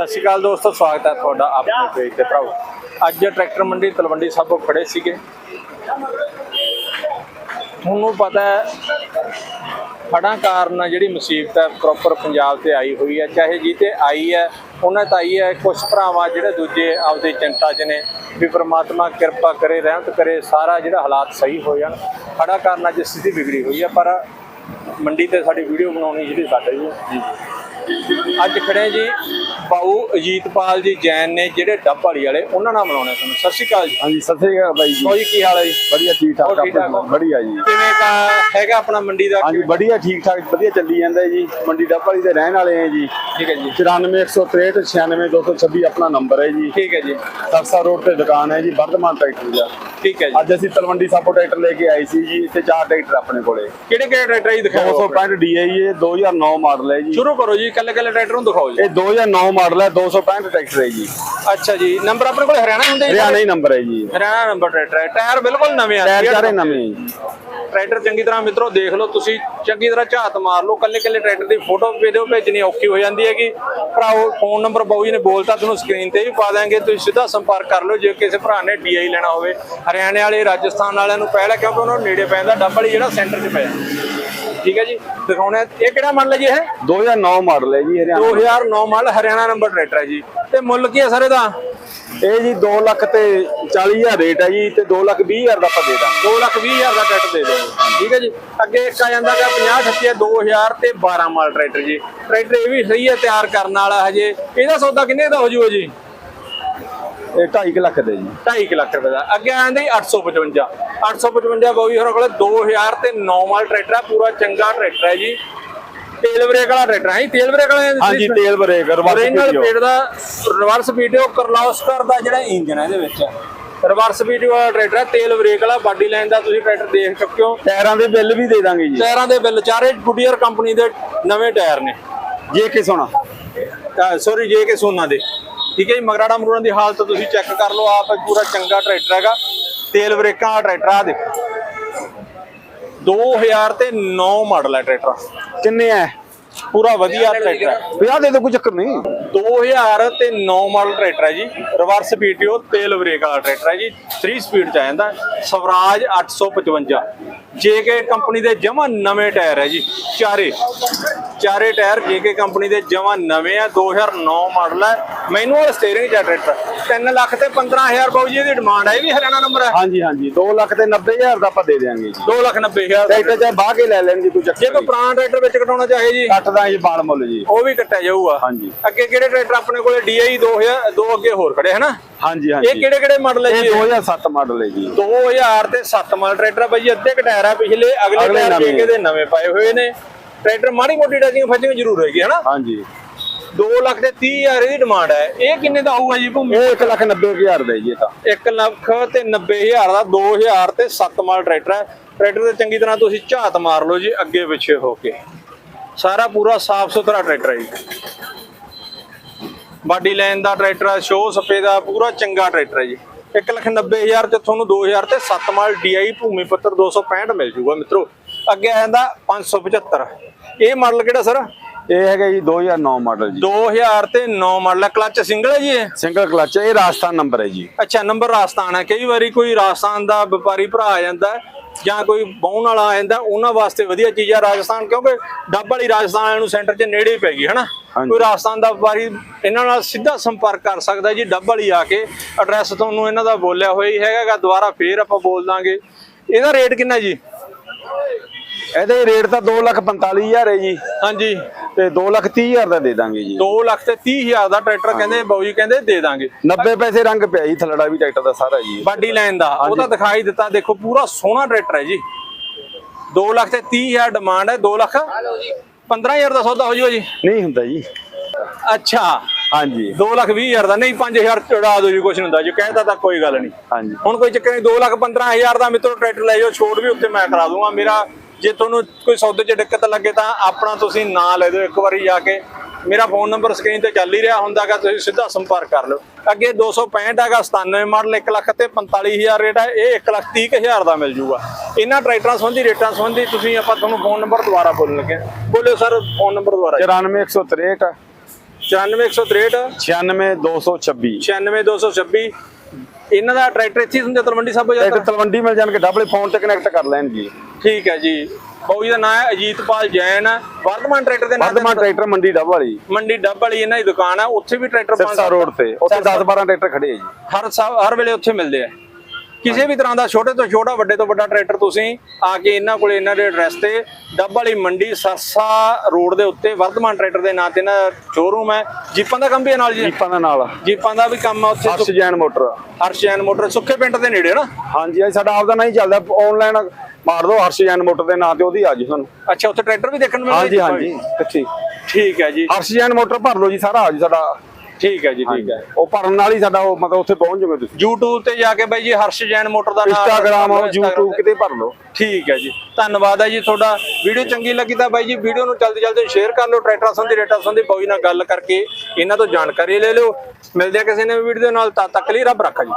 ਸਤਿ ਸ਼੍ਰੀ ਅਕਾਲ ਦੋਸਤੋ ਸਵਾਗਤ ਹੈ ਤੁਹਾਡਾ ਆਪਣੇ ਪੇਜ ਤੇ ਭਰਾਓ। ਅੱਜ ਟਰੈਕਟਰ ਮੰਡੀ ਤਲਵੰਡੀ ਸਾਬੋ ਖੜੇ ਸੀਗੇ। ਤੁਹਾਨੂੰ ਪਤਾ ਹੈ ਹੜ੍ਹਾਂ ਕਾਰਨ ਜਿਹੜੀ ਮੁਸੀਬਤ ਹੈ ਪ੍ਰੋਪਰ ਪੰਜਾਬ ਤੇ ਆਈ ਹੋਈ ਹੈ। ਚਾਹੇ ਜੀ ਤੇ ਆਈ ਹੈ ਉਹਨਾਂ ਤਾਂ ਆਈ ਹੈ ਕੁਝ ਭਰਾਵਾਂ ਜਿਹੜੇ ਦੂਜੇ ਆਪਦੇ ਚਿੰਤਾ 'ਚ ਨੇ ਵੀ ਪ੍ਰਮਾਤਮਾ ਕਿਰਪਾ ਕਰੇ ਰਹਿਮਤ ਕਰੇ ਸਾਰਾ ਜਿਹੜਾ ਹਾਲਾਤ ਸਹੀ ਹੋ ਜਾਣ। ਹੜ੍ਹਾਂ ਕਾਰਨ ਅੱਜ ਸਥਿਤੀ ਵਿਗੜੀ ਹੋਈ ਹੈ ਪਰ ਮੰਡੀ ਤੇ ਸਾਡੀ ਵੀਡੀਓ ਬਣਾਉਣੀ ਜਿਹੜੀ ਸਾਡੇ ਜੀ। ਅੱਜ ਖੜੇ ਜੀ। ਬਾਊ ਅਜੀਤਪਾਲ ਜੀ ਜੈਨ ਨੇ ਜਿਹੜੇ ਡੱਬ ਵਾਲੀ ਉਹਨਾਂ ਨਾਲ ਮਿਲਾਉਣੇ ਤੁਹਾਨੂੰ। ਸਤਿ ਸ਼੍ਰੀ ਅਕਾਲ ਜੀ। ਹਾਂਜੀ ਸਤਿ ਸ੍ਰੀ ਅਕਾਲ ਬਾਈ ਜੀ। ਜੀ ਕੀ ਹਾਲ ਹੈ ਜੀ? ਵਧੀਆ ਠੀਕ ਠਾਕ ਹੋਰ ਠੀਕ ਠਾਕ ਆਪਣਾ ਹੋ? ਵਧੀਆ ਜੀ। ਕਿਵੇਂ ਦਾ ਹੈਗਾ ਆਪਣਾ ਮੰਡੀ ਦਾ? ਹਾਂਜੀ ਵਧੀਆ ਠੀਕ ਠਾਕ ਵਧੀਆ ਚੱਲੀ ਜਾਂਦਾ ਜੀ। ਮੰਡੀ ਡੱਬਾਲੀ ਦੇ ਰਹਿਣ ਵਾਲੇ ਆ ਜੀ। ਠੀਕ ਹੈ ਜੀ। 94163 96226 ਆਪਣਾ ਨੰਬਰ ਹੈ ਜੀ। ਠੀਕ ਹੈ ਜੀ। ਸਰਸਾ ਰੋਡ ਤੇ ਦੁਕਾਨ ਹੈ ਜੀ ਵਰਧਮਾਨ ਟਰੈਕਟਰ ਦਾ ਠੀਕ ਹੈ ਜੀ। ਅੱਜ ਅਸੀਂ ਤਲਵੰਡੀ ਸਾਪੋ ਟਰੈਕਟਰ ਲੈ ਕੇ ਆਏ ਸੀ ਜੀ ਤੇ ਚਾਰ ਟਰੈਕਟਰ ਆਪਣੇ ਕੋਲੇ। ਕਿਹੜੇ ਕਿਹੜੇ ਟਰੈਕਟਰ ਜੀ ਦਿਖਾਓ। 265 DI ਇਹ 2009 ਮਾਡਲ ਹੈ ਜੀ। ਸ਼ੁਰੂ ਕਰੋ ਜੀ ਕੱਲੇ ਕੱਲੇ ਟਰੈਕਟਰ ਨੂੰ ਦਿਖਾਓ ਜੀ। ਇਹ 2009 ਮਾਡਲ ਹੈ 265 ਟਰੈਕਟਰ ਹੈ ਜੀ। ਅੱਛਾ ਜੀ ਨੰਬਰ ਆਪਣੇ ਕੋਲ ਹਰਿਆਣਾ ਹੁੰਦੇ ਜੀ? ਹਰਿਆਣਾ ਹੀ ਨੰਬਰ ਹੈ ਜੀ। ਹਰਿਆਣਾ ਨੰਬਰ ਟਰੈਕਟਰ ਹੈ ਟਾਇਰ ਬਿਲਕੁਲ ਨਵੇਂ ਆ। ਟਾਇਰ ਚਾਰੇ ਨਵੇਂ ਹੈ ਟਰੈਕਟਰ ਚੰਗੀ ਤਰ੍ਹਾਂ ਮਿੱਤਰੋ ਦੇਖ ਲਓ ਤੁਸੀਂ ਚੰਗੀ ਤਰ੍ਹਾਂ ਝਾਤ ਮਾਰ ਲਓ ਕੱਲੇ ਕੱਲੇ ਟਰੈਕਟਰ ਦੀ ਫੋਟੋ ਵੀਡੀਓ ਭੇਜਣੀ ਔਖੀ ਹੋ ਜਾਂਦੀ ਹੈਗੀ। ਭਰਾਓ ਫੋਨ ਨੰਬਰ ਬਾਊ ਜੀ ਨੇ ਬੋਲਤਾ ਤੁਹਾਨੂੰ ਸਕਰੀਨ ਤੇ ਵੀ ਪਾ ਦਾਂਗੇ ਤੁਸੀਂ ਸਿੱਧਾ ਸੰਪਰਕ ਕਰ ਲਓ ਜੇ ਕਿਸੇ ਭਰਾ ਨੇ ਡੀਆਈ ਲੈਣਾ ਹੋਵੇ। ਹਰਿਆਣੇ ਵਾਲੇ ਰਾਜਸਥਾਨ ਵਾਲਿਆਂ ਨੂੰ ਪਹਿਲਾਂ ਕਿਉਂਕਿ ਉਹਨਾਂ ਨੂੰ ਨੇੜੇ ਪੈਂਦਾ ਡੱਬ ਵਾਲੀ ਜਿਹੜਾ ਸੈਂਟਰ 'ਚ ਪਿਆ। ਠੀਕ ਹੈ ਜੀ ਦਿਖਾਉਣਾ ਹੈ। ਇਹ ਕਿਹੜਾ ਮਾਡਲ ਹੈ ਜੀ ਇਹ? 2009 ਮਾਡਲ ਹੈ ਜੀ Haryana. 2009 model Haryana number tractor ਹੈ ਜੀ। ਤੇ ਮੁੱਲ ਕੀ ਹੈ ਸਰ ਇਹਦਾ ਇਹ ਜੀ 2 ਲੱਖ ਤੇ 40 ਹਜ਼ਾਰ ਰੇਟ ਹੈ ਜੀ ਤੇ 2 ਲੱਖ 20 ਹਜ਼ਾਰ ਦਾ ਆਪਾਂ ਦੇ ਦਾਂਗੇ। 2 ਲੱਖ 20 ਹਜ਼ਾਰ ਦਾ ਟਰੈਕਟਰ ਦੇ ਦਿਓ। ਠੀਕ ਹੈ ਜੀ। ਅੱਗੇ ਇੱਕ ਆ ਜਾਂਦਾ ਹੈ 50 38 2000 ਤੇ 12 ਮਾਡਲ ਟਰੈਕਟਰ ਜੀ। ਟਰੈਕਟਰ ਇਹ ਵੀ ਸਹੀ ਹੈ ਤਿਆਰ ਕਰਨ ਵਾਲਾ ਹਜੇ। ਇਹਦਾ ਸੌਦਾ ਕਿੰਨੇ ਦਾ ਹੋ ਜੂਗਾ ਜੀ? ਇਹ 2.5 ਲੱਖ ਦੇ ਜੀ। 2.5 ਲੱਖ ਰੁਪਏ ਦਾ। ਅੱਗੇ ਆ ਜੀ 855 855 ਬੋਈ ਹੋਰਾਂ ਕੋਲੇ 2000 ਤੇ 9 ਮਾਡਲ ਟਰੈਕਟਰ ਹੈ ਪੂਰਾ ਚੰਗਾ ਟਰੈਕਟਰ ਹੈ ਜੀ। ਤੇਲ ਬ੍ਰੇਕ ਵਾਲਾ ਟਰੈਕਟਰ ਹੈ ਤੇਲ ਬ੍ਰੇਕ ਵਾਲਾ ਹਾਂਜੀ ਤੇਲ ਬਰੇਕ ਰਿਵਰਸ ਪੇੜ ਦਾ ਰਿਵਰਸ ਵੀਡੀਓ ਕਰਲਾਸਕਰ ਦਾ ਜਿਹੜਾ ਇੰਜਨ ਹੈ ਇਹਦੇ ਵਿੱਚ। ਰਿਵਰਸ ਵੀਡੀਓ ਵਾਲਾ ਟਰੈਕਟਰ ਹੈ ਤੇਲ ਬ੍ਰੇਕ ਵਾਲਾ ਬਾਡੀ ਲਾਈਨ ਦਾ ਤੁਸੀਂ ਟਰੈਕਟਰ ਦੇਖ ਚੁੱਕੇ ਹੋ। ਟਾਇਰਾਂ ਦੇ ਬਿੱਲ ਵੀ ਦੇ ਦਾਂਗੇ ਜੀ। ਟਾਇਰਾਂ ਦੇ ਬਿੱਲ ਚਾਰੇ ਗੁੱਡੀਅਰ ਕੰਪਨੀ ਦੇ ਨਵੇਂ ਟਾਇਰ ਨੇ। ਜੇ ਕਿ ਸੋਣਾ ਸੌਰੀ ਜੇ ਕਿ ਸੋਨਾ ਦੇ। ਠੀਕ ਹੈ ਜੀ, ਮਗਰਾੜਾ ਮਰੂੜਾਂ ਦੀ ਹਾਲਤ ਤੁਸੀਂ ਚੈੱਕ ਕਰ ਲਓ, ਆਪ ਪੂਰਾ ਚੰਗਾ ਟਰੈਕਟਰ ਹੈਗਾ। ਤੇਲ ਬ੍ਰੇਕਾਂ ਵਾਲਾ ਟਰੈਕਟਰ ਆ ਦੇਖੋ। 2000 ਤੇ 9 ਮਾਡਲ ਹੈ ਟਰੈਕਟਰ। ਕਿੰਨੇ ਹੈ ਪੂਰਾ ਵਧੀਆ ਟਰੈਕਟਰ ਹੈ। 50 ਦੇ ਦੋ ਕੋਈ ਚੱਕਰ ਨਹੀਂ। 2000 ਤੇ 9 ਮਾਡਲ ਟਰੈਕਟਰ ਹੈ ਜੀ। ਰਿਵਰਸ ਪੀਟੀਓ ਤੇਲ ਬ੍ਰੇਕ ਵਾਲਾ ਟਰੈਕਟਰ ਹੈ ਜੀ। 3 ਸਪੀਡ ਚ ਆ ਜਾਂਦਾ। ਸਵਰਾਜ 855 ਜੇਕੇ ਕੰਪਨੀ ਦੇ ਜਮਾ ਨਵੇਂ ਟਾਇਰ ਹੈ ਜੀ। ਚਾਰੇ। ਚਾਰੇ ਟਾਇਰ ਜੇਕੇ ਕੰਪਨੀ ਦੇ ਜਮਾ ਨਵੇਂ ਆ। 2009 ਮਾਡਲ ਹੈ। ਮੈਨੂਅਲ ਸਟੀਅਰਿੰਗ ਜਾਂ ਟਰੈਕਟਰ 3 ਲੱਖ ਤੇ 15000 ਬਾਊ ਜੀ ਇਹਦੀ ਡਿਮਾਂਡ ਹੈ ਇਹ ਵੀ ਹਰਿਆਣਾ ਨੰਬਰ ਹੈ। ਹਾਂਜੀ ਹਾਂਜੀ। 2 ਲੱਖ ਤੇ 90 ਹਜ਼ਾਰ ਦਾ ਆਪਾਂ ਦੇ ਦਿਆਂਗੇ ਜੀ। 2 ਲੱਖ 90000 ਟਰੈਕਟਰ ਚਾਹੇ ਬਾਹ ਕੇ ਲੈ ਲੈਣਗੇ ਕੋਈ ਜੇ ਚੱਕਰ ਕੋਈ ਪੁਰਾਣਾ ਟਰੈਕਟਰ ਵਿੱਚ ਕਟਾਉਣਾ ਚਾਹੇ ਜੀ। ਕੱਟਦਾ ਜੀ ਬਾਲ ਮੁੱਲ ਜੀ। ਉਹ ਵੀ ਕੱਟਿਆ ਜਾਊਗਾ। ਹਾਂਜੀ। ਅੱਗੇ ਕਿਹੜੇ ਟਰੈਕਟਰ ਆਪਣੇ ਕੋਲੇ? DI 2000 ਦੋ ਅੱਗੇ ਹੋਰ ਖੜੇ ਹਨਾ? ਹਾਂਜੀ ਇਹ ਹਾਂਜੀ ਕਿਹੜੇ ਕਿਹੜੇ ਮਾਡਲ ਹੈ ਇਹ ਜੀ 2007 ਮਾਡਲ ਹੈ ਜੀ। 2000 ਤੇ 7 ਮਾਡਲ ਟਰੈਕਟਰ ਬਾਈ ਅੱਧੇ ਕ ਟਾਇਰ ਆ ਪਿਛਲੇ ਅਗਲੇ ਟਾਇਰ ਨਵੇਂ। ਜੇਕੇ ਦੇ ਨਵੇਂ ਪਾਏ ਹੋਏ ਨੇ। ਟਰੈਕਟਰ ਮਾੜੀ ਮੋਟੀ ਟੈਚਿੰਗ ਫੈਚਿੰਗ ਜ਼ਰੂਰ ਹੋਏਗੀ ਹਨਾ? ਹਾਂਜੀ। 2 ਲੱਖ ਤੇ 30 ਹਜ਼ਾਰ ਦੀ ਡਿਮਾਂਡ ਹੈ। ਇਹ ਕਿੰਨੇ ਦਾ ਆਊਗਾ ਜੀ ਭੂਮੀ? ਇਹ 1 ਲੱਖ 90 ਹਜ਼ਾਰ ਦਾ ਜੀ ਇਹ ਤਾਂ। 1 ਲੱਖ ਤੇ 90 ਹਜ਼ਾਰ ਦਾ 2000 ਤੇ 7 ਮਾਡਲ ਟਰੈਕਟਰ ਹੈ। ਟਰੈਕਟਰ ਤੇ ਚੰਗੀ ਤਰ੍ਹਾਂ ਤੁਸੀਂ ਝਾਤ ਮਾਰ ਲਓ ਜੀ ਅੱਗੇ ਪਿੱਛੇ ਹੋ ਕੇ। ਸਾਰਾ ਪੂਰਾ ਸਾਫ਼ ਸੁਥਰਾ ਟਰੈਕਟਰ ਹੈ ਜੀ। ਬਾਡੀ ਲਾਈਨ ਦਾ ਟਰੈਕਟਰ ਹੈ ਸ਼ੋ ਸਪੇ ਦਾ ਪੂਰਾ ਚੰਗਾ ਟਰੈਕਟਰ ਹੈ ਜੀ। 190000 ਤੇ ਤੁਹਾਨੂੰ 2000 ਤੇ 7 ਮਾਡਲ DI ਭੂਮੀ ਪੁੱਤਰ 265 ਮਿਲ ਜੂਗਾ ਮਿੱਤਰੋ। ਅੱਗੇ ਆ ਜਾਂਦਾ 575 ਇਹ ਮਾਡਲ ਕਿਹੜਾ, ਸਰ? ਇਹ ਹੈਗਾ ਜੀ 2009 ਮਾਡਲ ਜੀ। 2000 ਤੇ 9 ਮਾਡਲ ਹੈ ਕਲਚ ਸਿੰਗਲ ਹੈ ਜੀ ਇਹ? ਸਿੰਗਲ ਕਲਚ ਇਹ ਰਾਜਸਥਾਨ ਨੰਬਰ ਹੈ ਜੀ। ਅੱਛਾ ਨੰਬਰ ਰਾਜਸਥਾਨ ਹੈ। ਕਈ ਵਾਰੀ ਕੋਈ ਰਾਜਸਥਾਨ ਦਾ ਵਪਾਰੀ ਭਰਾ ਆ ਜਾਂਦਾ ਜਾਂ ਕੋਈ ਬਾਉਣ ਵਾਲਾ ਆ ਜਾਂਦਾ ਉਹਨਾਂ ਵਾਸਤੇ ਵਧੀਆ ਚੀਜ਼ ਆ ਰਾਜਸਥਾਨ ਕਿਉਂਕਿ ਡੱਬ ਵਾਲੀ ਰਾਜਸਥਾਨ ਵਾਲਿਆਂ ਨੂੰ ਸੈਂਟਰ 'ਚ ਨੇੜੇ ਹੀ ਪੈ ਗਈ ਹਨਾ। ਕੋਈ ਰਾਜਸਥਾਨ ਦਾ ਵਪਾਰੀ ਇਹਨਾਂ ਨਾਲ ਸਿੱਧਾ ਸੰਪਰਕ ਕਰ ਸਕਦਾ ਜੀ ਡੱਬ ਵਾਲੀ ਆ ਕੇ। ਐਡਰੈਸ ਤੁਹਾਨੂੰ ਇਹਨਾਂ ਦਾ ਬੋਲਿਆ ਹੋਇਆ ਹੀ ਹੈਗਾ ਦੁਬਾਰਾ ਫੇਰ ਆਪਾਂ ਬੋਲ ਦਾਂਗੇ। ਇਹਦਾ ਰੇਟ ਕਿੰਨਾ ਜੀ? ਇਹਦੇ ਰੇਟ ਤਾਂ 2 ਲੱਖ 45 ਹਜ਼ਾਰ ਹੈ ਜੀ। ਹਾਂਜੀ। ਤੇ 2 ਲੱਖ 30 ਹਜ਼ਾਰ ਦਾ ਦੇ ਦਾਂਗੇ ਜੀ। 2 ਲੱਖ ਤੇ 30 ਹਜ਼ਾਰ ਦਾ ਟਰੈਕਟਰ ਕਹਿੰਦੇ ਬਾਊ ਜੀ ਕਹਿੰਦੇ ਦੇ ਦਾਂਗੇ। 90 ਪੈਸੇ ਰੰਗ ਪਿਆ ਜੀ ਥਲੜਾ ਵੀ ਟਰੈਕਟਰ ਦਾ ਸਾਰਾ ਜੀ। ਬਾਡੀ ਲਾਈਨ ਦਾ ਉਹ ਤਾਂ ਦਿਖਾਈ ਦਿੱਤਾ ਦੇਖੋ ਪੂਰਾ ਸੋਹਣਾ ਟਰੈਕਟਰ ਹੈ ਜੀ। 2 ਲੱਖ ਤੇ 30 ਹਜ਼ਾਰ ਡਿਮਾਂਡ ਹੈ 2 ਲੱਖ 15000 ਦਾ ਸੌਦਾ ਹੋ ਜੂਗਾ ਜੀ। ਨਹੀਂ ਹੁੰਦਾ ਜੀ। ਅੱਛਾ। ਹਾਂਜੀ। 2 ਲੱਖ 20 ਹਜ਼ਾਰ ਦਾ ਨਹੀਂ 5000 ਚੜਾ ਦਿਓ ਜੀ ਕੁਛ ਨਹੀਂ ਹੁੰਦਾ ਜੀ ਕਹਿਤਾ ਤਾਂ ਕੋਈ ਗੱਲ ਨਹੀਂ। ਹਾਂਜੀ। ਹੁਣ ਕੋਈ ਚੱਕਰ ਨਹੀਂ 2 ਲੱਖ 15000 ਦਾ ਮਿੱਤਰੋ ਟਰੈਕਟਰ ਲੈ ਜਾਓ ਛੋਟ ਵੀ ਉੱਤੇ ਮੈਂ ਕਰਾ ਦੂੰਗਾ ਮੇਰਾ ਜੇ ਤੁਹਾਨੂੰ ਕੋਈ ਸੌਦੇ 'ਚ ਦਿੱਕਤ ਲੱਗੇ ਤਾਂ ਆਪਣਾ ਤੁਸੀਂ ਨਾਂ ਲੈ ਦਿਓ ਇੱਕ ਵਾਰੀ ਜਾ ਕੇ। ਮੇਰਾ ਫੋਨ ਨੰਬਰ ਸਕਰੀਨ ਤੇ ਚੱਲ ਹੀ ਰਿਹਾ ਹੁੰਦਾਗਾ ਤੁਸੀਂ ਸਿੱਧਾ ਸੰਪਰਕ ਕਰ ਲਓ। ਅੱਗੇ 265 ਹੈਗਾ 97 ਮਾਡਲ 1 ਲੱਖ ਤੇ 45000 ਰੇਟ ਹੈ ਇਹ 1 ਲੱਖ 30000 ਦਾ ਮਿਲ ਜੂਗਾ। ਇਹਨਾਂ ਟਰੈਕਟਰਾਂ ਸੰਬੰਧੀ ਰੇਟਾਂ ਸੰਬੰਧੀ ਤੁਸੀਂ ਆਪਾਂ ਤੁਹਾਨੂੰ ਫੋਨ ਨੰਬਰ ਦੁਬਾਰਾ ਬੋਲਣ ਲੱਗੇ। ਬੋਲਿਓ ਸਰ ਫੋਨ ਨੰਬਰ ਦੁਬਾਰਾ 94163 94163 96226 96226 ਇਹਨਾਂ ਦਾ ਟਰੈਕਟਰ ਇੱਥੇ ਹੀ ਹੁੰਦੇ ਤਲਵੰਡੀ ਸਾਬੋ ਇੱਕ ਜਾਂਦਾ? ਤਲਵੰਡੀ ਮਿਲ ਜਾਣਗੇ ਡਬਲ ਫੋਨ ਤੇ ਕਨੈਕਟ ਕਰ ਲੈਣਗੇ। ਠੀਕ ਹੈ ਜੀ। ਬਾਊ ਜੀ ਦਾ ਨਾਮ ਹੈ ਅਜੀਤਪਾਲ ਜੈਨ। ਵਰਧਮਾਨ ਟਰੈਕਟਰ ਦੇ ਨਾਮ ਵਰਧਮਾਨ ਟਰੈਕਟਰ ਮੰਡੀ ਡੱਬ ਵਾਲੀ। ਮੰਡੀ ਡੱਬ ਵਾਲੀ ਇਹਨਾਂ ਦੀ ਦੁਕਾਨ ਆ ਉੱਥੇ ਵੀ ਟਰੈਕਟਰ ਸਿਰਸਾ ਰੋਡ ਤੇ ਉੱਥੇ 10 12 ਟਰੈਕਟਰ ਖੜੇ ਆ ਜੀ। ਹਰ ਹਰ ਵੇਲੇ ਉੱਥੇ ਮਿਲਦੇ ਆ। ਕਿਸੇ ਵੀ ਤਰ੍ਹਾਂ ਦਾ ਛੋਟੇ ਤੋਂ ਛੋਟਾ ਵੱਡੇ ਤੋਂ ਵੱਡਾ ਟਰੈਕਟਰ ਤੁਸੀਂ ਆ ਕੇ ਇਹਨਾਂ ਕੋਲੇ ਇਹਨਾਂ ਦੇ ਐਡਰੈਸ ਤੇ ਡੱਬ ਵਾਲੀ ਮੰਡੀ ਸਰਸਾ ਰੋਡ ਦੇ ਉੱਤੇ ਵਰਧਮਾਨ ਟਰੈਕਟਰ ਦੇ ਨਾਂ ਤੇ ਇਹਨਾਂ ਦਾ ਸ਼ੋਰੂਮ ਹੈ। ਜੀਪਾਂ ਦਾ ਕੰਮ ਵੀ ਹੈ ਨਾਲ ਜੀ? ਜੀਪਾਂ ਦਾ ਨਾਲ। ਜੀਪਾਂ ਦਾ ਵੀ ਕੰਮ ਆ ਉੱਥੇ ਹਰਸ਼ ਜੈਨ ਮੋਟਰ। ਹਰਸ਼ੈਨ ਮੋਟਰ ਸੁੱਖੇ ਪਿੰਡ ਦੇ ਨੇੜੇ ਨਾ? ਹਾਂਜੀ ਇਹ ਸਾਡਾ ਆਪਦਾ ਨਹੀਂ ਚੱਲਦਾ। ਆਨਲਾਈਨ ਮਾਰ ਦਿਓ ਹਰਸ਼ ਜੈਨ ਮੋਟਰ ਦੇ ਨਾਂ ਤੇ ਉਹਦੀ ਆ ਜੀ ਤੁਹਾਨੂੰ। ਅੱਛਾ ਉੱਥੇ ਟਰੈਕਟਰ ਵੀ ਦੇਖਣ ਨੂੰ ਮਿਲਦਾ ਹਾਂਜੀ? ਹਾਂਜੀ ਠੀਕ ਹੈ ਜੀ। ਹਰਸ਼ ਜੈਨ ਮੋਟਰ ਭਰ ਲਓ ਜੀ ਸਾਰਾ ਆ ਜੀ ਸਾਡਾ। ਠੀਕ ਹੈ ਜੀ ਠੀਕ ਹੈ। ਉਹ ਭਰਨ ਨਾਲ ਹੀ ਸਾਡਾ ਉਹ ਮਤਲਬ ਉੱਥੇ ਪਹੁੰਚ ਜਾਓਗੇ ਤੁਸੀਂ। YouTube ਤੇ ਜਾ ਕੇ ਬਾਈ ਜੀ ਹਰਸ਼ ਜੈਨ ਮੋਟਰ ਦਾ ਨਾਮ Instagram YouTube। ਕਿਤੇ ਭਰ ਲਓ। ਠੀਕ ਹੈ ਜੀ। ਧੰਨਵਾਦ ਹੈ ਜੀ ਤੁਹਾਡਾ। ਵੀਡੀਓ ਚੰਗੀ ਲੱਗੀ ਤਾਂ ਬਾਈ ਜੀ ਵੀਡੀਓ ਨੂੰ ਜਲਦੀ ਜਲਦੀ ਸ਼ੇਅਰ ਕਰ ਲਓ ਟਰੈਕਟਰਾਂ ਸੰਬੰਧੀ ਰੇਟਾਂ ਸੰਬੰਧੀ ਬਾਈ ਨਾਲ ਗੱਲ ਕਰਕੇ ਇਹਨਾਂ ਤੋਂ ਜਾਣਕਾਰੀ ਲੈ ਲਿਓ। ਮਿਲਦੇ ਆ ਕਿਸੇ ਨੇ ਵੀਡੀਓ ਨਾਲ ਤਦ ਤੱਕ ਲਈ ਰੱਬ ਰੱਖਾ ਜੀ।